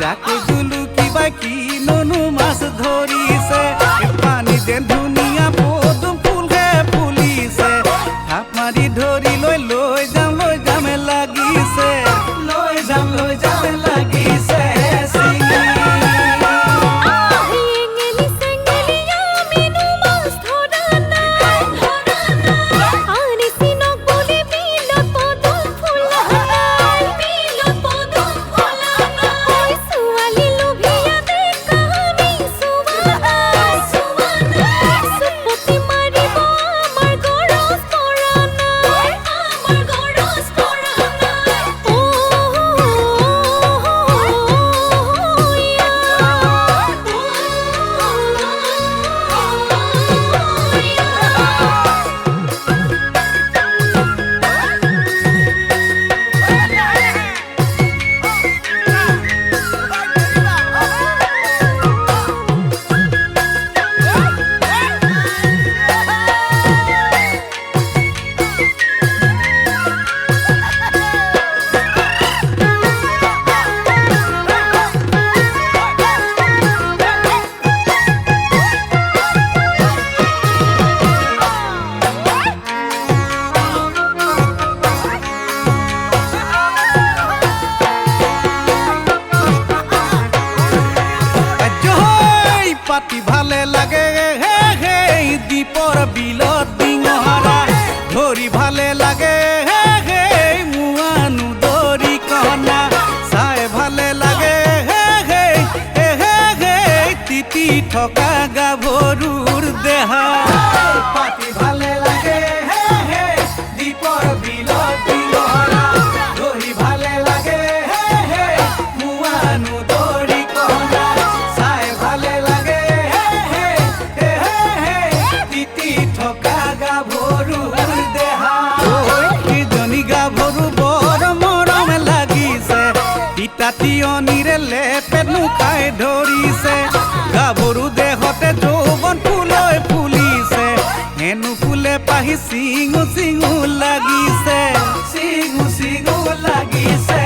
जाके जुलू की बाकी नोनू मास धोरी से। पानी दे পাতি ভালে লাগে, হে হে দীপৰ বিলত ডিঙহৰা ধৰি ভালে লাগে, হে হে মুৱানো দৰি কহনা। চাই ভালে লাগে, হে হে হে হে তিতি থকা গাভৰুৰ দেহা। পাতি ভালে লাগে তিতা তিয়নিৰে লেপেনো খাই ধৰিছে। গাভৰু দেহতে যৌৱন ফুলৈ ফুলিছে। হেনো ফুলে পাহি চিঙু চিঙু লাগিছে। চিঙু চিঙু লাগিছে